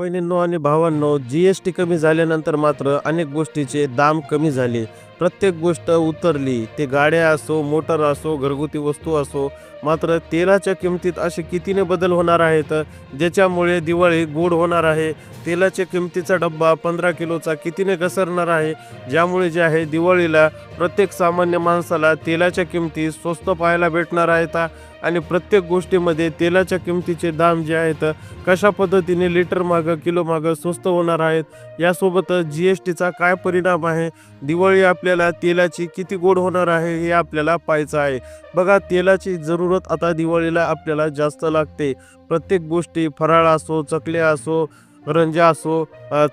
बहिणींनो आणि भावांनो जी S T कमी झाल्यानंतर मात्र अनेक गोष्टीचे दाम कमी झाले. प्रत्येक गोष्ट उतरली. ते गाड्या असो मोटर असो घरगुती वस्तू असो मात्र तेलाच्या किमतीत असे कितीने बदल होणार आहेत? ज्याच्यामुळे दिवाळी गोड होणार आहे. तेलाच्या किमतीचा डब्बा पंधरा किलोचा कितीने घसरणार आहे? ज्यामुळे जे आहे दिवाळीला प्रत्येक सामान्य माणसाला तेलाच्या किमती स्वस्त पाहायला भेटणार आहेत. आणि प्रत्येक गोष्टीमध्ये तेलाच्या किमतीचे दाम जे आहेत कशा पद्धतीने लिटर मागं किलो मागं स्वस्त होणार आहेत यासोबतच जी एस टीचा काय परिणाम आहे? दिवाळी आपल्याला तेलाची किती गोड होणार आहे हे आपल्याला पाहायचं आहे. बघा तेलाची जरूरत आता दिवाळीला आपल्याला जास्त लागते. प्रत्येक गोष्टी फराळ असो चकल्या असो रंजा असो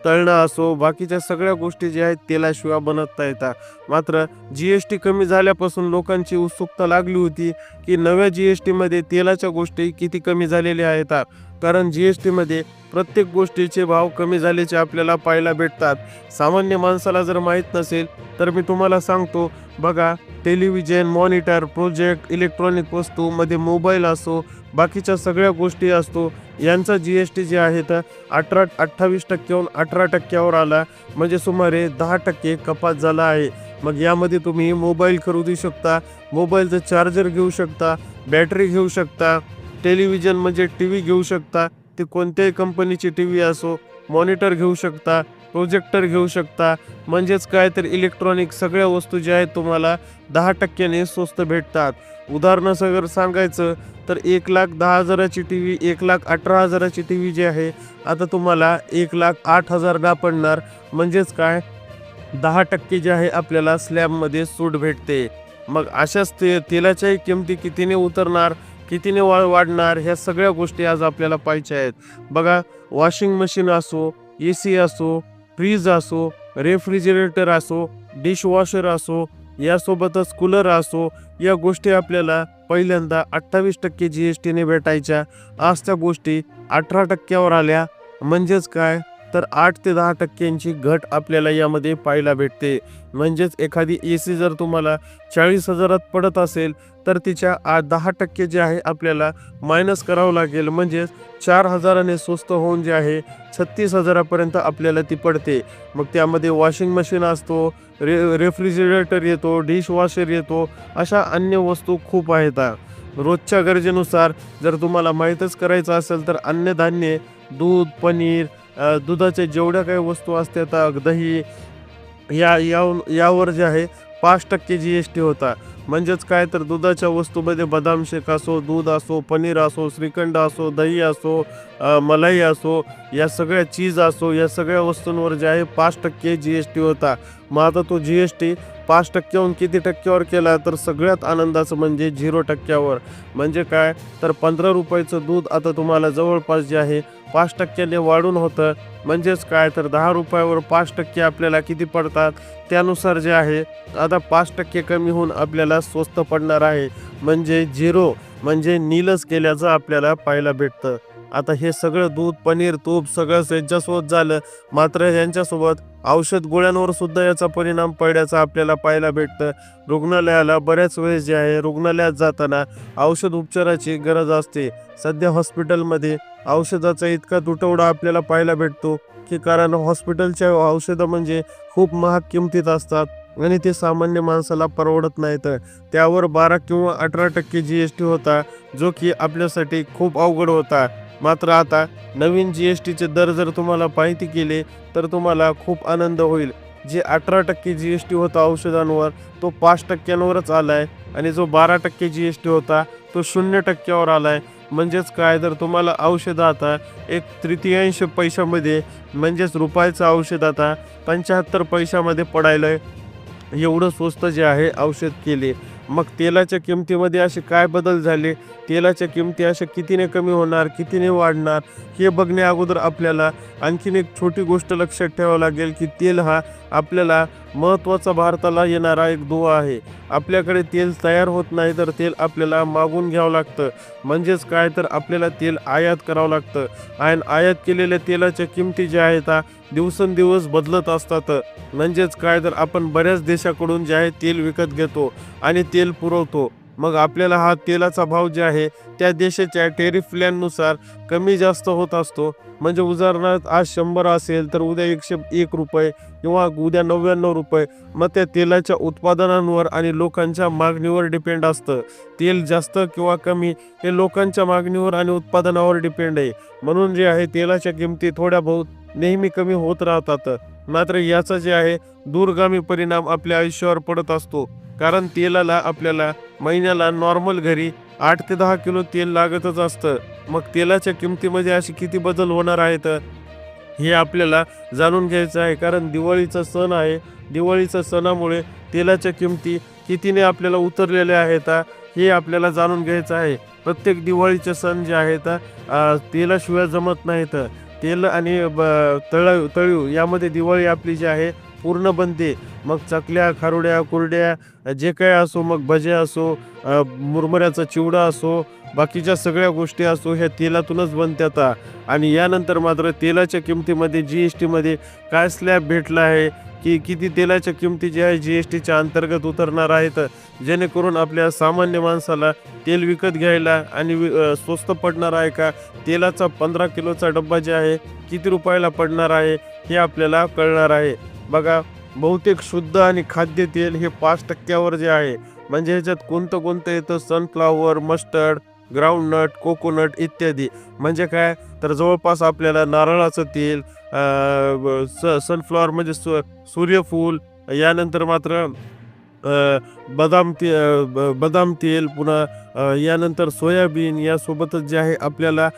तळणं असो बाकीच्या सगळ्या गोष्टी ज्या आहेत तेलाशिवाय बनवता येतात. मात्र जी एस टी कमी झाल्यापासून लोकांची उत्सुकता लागली होती की नव्या जी एस टीमध्ये तेलाच्या गोष्टी किती कमी झालेल्या आहेत. कारण जी एस टीमध्ये प्रत्येक गोष्टीचे भाव कमी झाल्याचे आपल्याला पाहायला भेटतात. सामान्य माणसाला जर माहीत नसेल तर मी तुम्हाला सांगतो बघा टेलिव्हिजन मॉनिटर प्रोजेक्ट इलेक्ट्रॉनिक वस्तू मध्ये मोबाईल असो बाकीच्या सगळ्या गोष्टी असतो यांचा जी एस टी जे आहे तर अठरा अठ्ठावीस टक्क्याहून अठरा टक्क्यावर आला म्हणजे सुमारे दहा टक्के कपात झाला आहे. मग यामध्ये तुम्ही मोबाईल खरेदी शकता मोबाईलचं चार्जर घेऊ शकता बॅटरी घेऊ शकता टेलिव्हिजन म्हणजे टी व्ही घेऊ शकता ते कोणत्याही कंपनीची टी व्ही असो मॉनिटर घेऊ शकता प्रोजेक्टर घेऊ शकता म्हणजेच काय तर इलेक्ट्रॉनिक सगळ्या वस्तू ज्या आहेत तुम्हाला दहा टक्क्याने स्वस्त भेटतात. उदाहरणासगर सांगायचं तर एक लाख दहा हजाराची टी व्ही एक लाख अठरा हजाराची टी व्ही जी आहे आता तुम्हाला एक लाख आठ हजार पडणार. म्हणजेच काय? दहा टक्के जे आहे आपल्याला स्लॅबमध्ये सूट भेटते. मग अशाच ते तेलाच्याही किमती कितीने उतरणार? कितीने वा वाढणार ह्या सगळ्या गोष्टी आज आपल्याला पाहिजे आहेत. बघा वॉशिंग मशीन असो ए सी असो फ्रीज असो रेफ्रिजरेटर असो डिशवॉशर असो यासोबतच कूलर असो या गोष्टी आपल्याला पहिल्यांदा अठ्ठावीस टक्के जी एस टीने भेटायच्या. आज त्या गोष्टी अठरा टक्क्यावर आल्या. म्हणजेच काय? तर आठ ते दहा टक्क्यांची घट आपल्याला यामध्ये पाहायला भेटते. म्हणजेच एखादी ए सी जर तुम्हाला चाळीस हजारात पडत असेल तर तिच्या आ दहा टक्के जे आहे आपल्याला मायनस करावं लागेल. म्हणजेच चार हजाराने स्वस्त होऊन जे आहे छत्तीस हजारापर्यंत आपल्याला ती पडते. मग त्यामध्ये वॉशिंग मशीन असतो रे रेफ्रिजरेटर येतो डिशवॉशर येतो अशा अन्य वस्तू खूप आहेत. रोजच्या गरजेनुसार जर तुम्हाला माहीतच करायचं असेल तर अन्नधान्य दूध पनीर दुधाच्या जेवढ्या काही वस्तू असतात दही या यावर जे आहे पाच टक्के जी एस टी होता. म्हणजेच काय तर दुधाच्या वस्तूमध्ये बदाम शेक असो दूध असो पनीर असो श्रीखंड असो दही असो मलाई असो या सगळ्या चीज असो या सगळ्या वस्तूंवर जे आहे पाच टक्के जी एस टी होता. मग आता तो जी एस टी पाच टक्क्याहून किती टक्क्यावर केला तर सगळ्यात आनंदाचं म्हणजे झिरो टक्क्यावर. म्हणजे काय? तर पंधरा रुपयाचं दूध आता तुम्हाला जवळपास जे आहे पाच टक्क्याने वाढून होतं. म्हणजेच काय? तर दहा रुपयावर पाच टक्के आपल्याला किती पडतात? त्यानुसार जे आहे आता पाच टक्के कमी होऊन आपल्याला स्वस्त पडणार आहे. म्हणजे झिरो म्हणजे नीलच केल्याचं आपल्याला पाहायला भेटतं. आता हे सगळं दूध पनीर तूप सगळं यांच्यासोबत झालं. मात्र यांच्यासोबत औषध गोळ्यांवर सुद्धा याचा परिणाम पडल्याचं आपल्याला पाहायला भेटतं. रुग्णालयाला बऱ्याच वेळेस जे आहे रुग्णालयात जाताना औषध उपचाराची गरज असते. सध्या हॉस्पिटलमध्ये औषधाचा इतका तुटवडा आपल्याला पाहायला भेटतो की कारण हॉस्पिटलच्या औषधं म्हणजे खूप महाग किमतीत असतात आणि ते सामान्य माणसाला परवडत नाहीत. त्यावर बारा किंवा अठरा टक्के जी एस टी होता जो की आपल्यासाठी खूप अवघड होता. मात्र आता नवीन जी एस टीचे दर जर तुम्हाला माहिती केले तर तुम्हाला खूप आनंद होईल. जे अठरा टक्के जी एस टी होता औषधांवर तो पाच टक्क्यांवरच आला आहे आणि जो बारा टक्के जी एस टी होता तो शून्य टक्क्यावर आला आहे म्हणजेच काय तर तुम्हाला औषध आता एक तृतीयांश पैशामध्ये म्हणजेच रुपयाचं औषध आता पंच्याहत्तर पैशामध्ये पडायलंय एवढं स्वस्त जे आहे औषध केले मग तेलाच्या किमतीमध्ये असे काय बदल झाले? तेलाच्या किमती अशा कितीने कमी होणार कितीने वाढणार हे बघण्या अगोदर आपल्याला आणखीन एक छोटी गोष्ट लक्षात ठेवावं लागेल की तेल हा आपल्याला महत्त्वाचा भारताला येणारा एक दुवा आहे. आपल्याकडे तेल तयार होत नाही तर तेल आपल्याला मागून घ्यावं लागतं. म्हणजेच काय? तर आपल्याला तेल आयात करावं लागतं. आणि आयात केलेल्या तेलाच्या किमती ज्या आहेत दिवसेंदिवस बदलत असतात. म्हणजेच काय तर आपण बऱ्याच देशाकडून जे आहे तेल विकत घेतो आणि तेल पुरवतो. मग आपल्याला हा तेलाचा भाव जे आहे त्या देशाच्या टेरिफ प्लॅननुसार कमी जास्त होत असतो. म्हणजे उदाहरणार्थ आज शंभर असेल तर उद्या एकशे एक रुपये किंवा उद्या नव्याण्णव रुपये. मग त्या तेलाच्या उत्पादनांवर आणि लोकांच्या मागणीवर डिपेंड असतं. तेल जास्त किंवा कमी हे लोकांच्या मागणीवर आणि उत्पादनावर डिपेंड आहे. म्हणून जे आहे तेलाच्या किमती थोड्या बहुत नेहमी कमी होत राहतात. मात्र याचा जे आहे दूरगामी परिणाम आपल्या आयुष्यावर पडत असतो. कारण तेलाला आपल्याला महिन्याला नॉर्मल घरी आठ ते दहा किलो तेल लागतच असतं. मग तेलाच्या किमतीमध्ये असे किती बदल होणार आहेत? हे आपल्याला जाणून घ्यायचं आहे. कारण दिवाळीचा सण आहे. दिवाळीच्या सणामुळे तेलाच्या किमती कितीने आपल्याला उतरलेल्या आहेत हे आपल्याला जाणून घ्यायचं आहे. प्रत्येक दिवाळीचे सण जे आहेत तेलाशिवाय जमत नाहीत. तेल आणि ब- तळ तळीव यामध्ये दिवाळी आपली जी आहे पूर्ण बनते. मग चकल्या खारुड्या कुरड्या जे काय असो मग भजे असो मुरमुऱ्याचा चिवडा असो बाकीच्या सगळ्या गोष्टी असो ह्या तेलातूनच बनतात आणि यानंतर मात्र तेलाच्या किमतीमध्ये जी एस टीमध्ये काय स्लॅब भेटला आहे की किती तेलाच्या किमती ज्या आहे जी एस टीच्या अंतर्गत उतरणार आहेत जेणेकरून आपल्या सामान्य माणसाला तेल विकत घ्यायला आणि वि- स्वस्त पडणार आहे का? तेलाचा पंधरा किलोचा डब्बा जे आहे किती रुपयाला पडणार आहे हे आपल्याला कळणार आहे. बघा बहुतेक शुद्ध आणि खाद्य तेल हे पाच टक्क्यावर जे आहे म्हणजे ह्याच्यात कोणतं कोणतं येतं? सनफ्लावर मस्टर्ड ग्राउंडनट कोकोनट इत्यादी. म्हणजे काय? तर जवळपास आपल्याला नारळाचं तेल स सनफ्लॉवर म्हणजे सु सूर्यफूल यानंतर मात्र बदाम ते ब- बदाम तेल पुन्हा यानंतर सोयाबीन यासोबतच जे आहे आपल्याला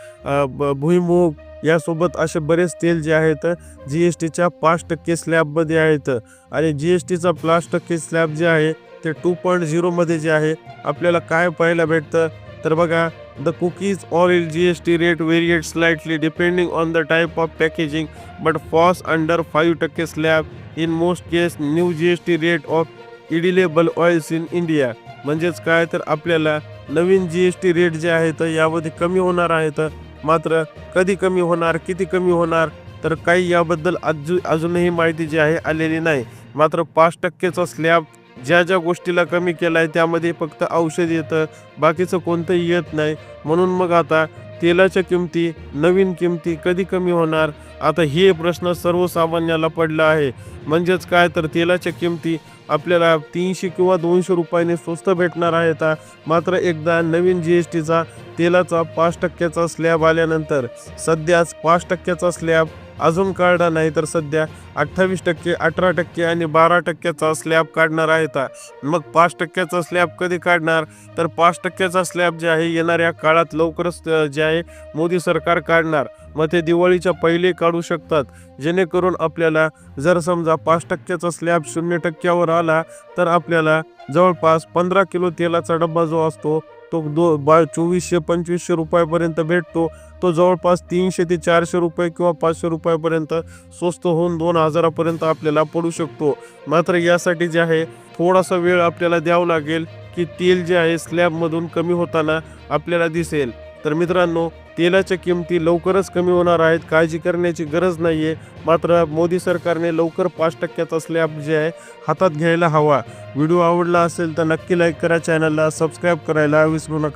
भुईमूग यासोबत असे बरेच तेल जे आहेत जी एस टीच्या पाच टक्के स्लॅबमध्ये आहेत. आणि जी एस टीचा पाच टक्के स्लॅब जे आहे ते टू पॉईंट झिरोमध्ये जे आहे आपल्याला काय पाहायला भेटतं? तर बघा the cookies oil G S T rate variate slightly depending on the type of packaging but falls under five टक्के slab in most case new G S T rate of edible oils in India म्हणजेच काय? तर आपल्याला नवीन G S T rate जे आहेत यामध्ये कमी होणार आहेत. मात्र कधी कमी होणार किती कमी होणार तर काही याबद्दल अजू अजूनही माहिती जी आहे आलेली नाही. मात्र पाच टक्केचा स्लॅब ज्या ज्या गोष्टीला कमी केला आहे त्यामध्ये फक्त औषध येतं बाकीचं कोणतंही येत नाही. म्हणून मग आता तेलाच्या किमती नवीन किमती कधी कमी होणार आता हे प्रश्न सर्वसामान्याला पडला आहे. म्हणजेच काय तर तेलाच्या किमती आपल्याला तीनशे किंवा दोनशे रुपयाने स्वस्त भेटणार आहेत. मात्र एकदा नवीन जी एस टीचा तेलाचा पाच टक्क्याचा स्लॅब आल्यानंतर सध्याच पाच टक्क्याचा स्लॅब अजून काढला नाही तर सध्या अठ्ठावीस टक्के अठरा टक्के आणि बारा टक्क्याचा स्लॅब काढणार आहेत मग पाच टक्क्याचा स्लॅब कधी काढणार? तर पाच टक्क्याचा स्लॅब जे आहे येणाऱ्या काळात लवकरच जे आहे मोदी सरकार काढणार. मग ते दिवाळीच्या पहिले काढू शकतात. जेणेकरून आपल्याला जर समजा पाच टक्क्याचा स्लॅब शून्य टक्क्यावर आला तर आपल्याला जवळपास पंधरा किलो तेलाचा डब्बा जो असतो तो दो बा चोवीसशे पंचवीसशे रुपयापर्यंत भेटतो. तो जवळपास तीनशे ते चारशे रुपये किंवा पाचशे रुपयापर्यंत स्वस्त होऊन दोन हजारापर्यंत आपल्याला पडू शकतो. मात्र यासाठी जे आहे थोडासा वेळ आपल्याला द्यावा लागेल की तेल जे आहे स्लॅबमधून कमी होताना आपल्याला दिसेल. तर मित्रांनो तेलाच्या किमती लवकरच कमी होणार आहेत. काळजी करण्याची गरज नाही आहे मात्र मोदी सरकारने लवकर पाच टक्क्याचा स्लॅब जे आहे हातात घ्यायला हवा. व्हिडिओ आवडला असेल तर नक्की लाईक करा. चॅनलला सबस्क्राईब करायला विसरू नका.